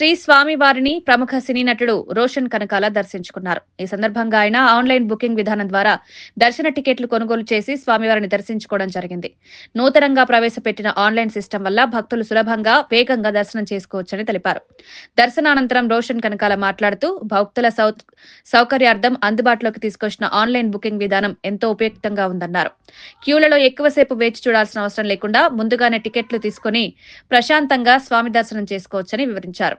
శ్రీ స్వామి వారిని ప్రముఖ సినీ నటుడు రోషన్ కనకాల దర్శించుకున్నారు. ఈ సందర్భంగా ఆయన ఆన్లైన్ బుకింగ్ విధానం ద్వారా దర్శన టికెట్లు కొనుగోలు చేసి స్వామివారిని దర్శించుకోవడం జరిగింది. నూతనంగా ప్రవేశపెట్టిన ఆన్లైన్ సిస్టమ్ వల్ల భక్తులు సులభంగా వేగంగా దర్శనం చేసుకోవచ్చని తెలిపారు. దర్శనానంతరం రోషన్ కనకాల మాట్లాడుతూ భక్తుల సౌ సౌకర్యార్థం అందుబాటులోకి తీసుకొచ్చిన ఆన్లైన్ బుకింగ్ విధానం ఎంతో ఉపయుక్తంగా ఉందన్నారు. క్యూలలో ఎక్కువసేపు వేచి చూడాల్సిన అవసరం లేకుండా ముందుగానే టికెట్లు తీసుకుని ప్రశాంతంగా స్వామి దర్శనం చేసుకోవచ్చని వివరించారు.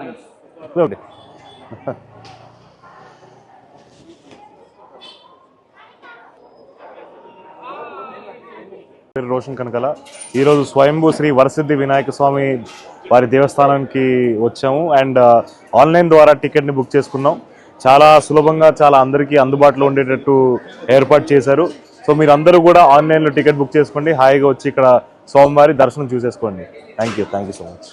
నైన్స్ ఓకే. పేరు రోషన్ కనకల. ఈరోజు స్వయంభూ శ్రీ వరసిద్ధి వినాయక స్వామి వారి దేవస్థానానికి వచ్చాము. అండ్ ఆన్లైన్ ద్వారా టికెట్ని బుక్ చేసుకున్నాం. చాలా సులభంగా చాలా అందరికీ అందుబాటులో ఉండేటట్టు ఏర్పాటు చేశారు. సో మీరు అందరూ కూడా ఆన్లైన్లో టికెట్ బుక్ చేసుకోండి. హాయిగా వచ్చి ఇక్కడ స్వామివారి దర్శనం చూసేసుకోండి. Thank you thank you so much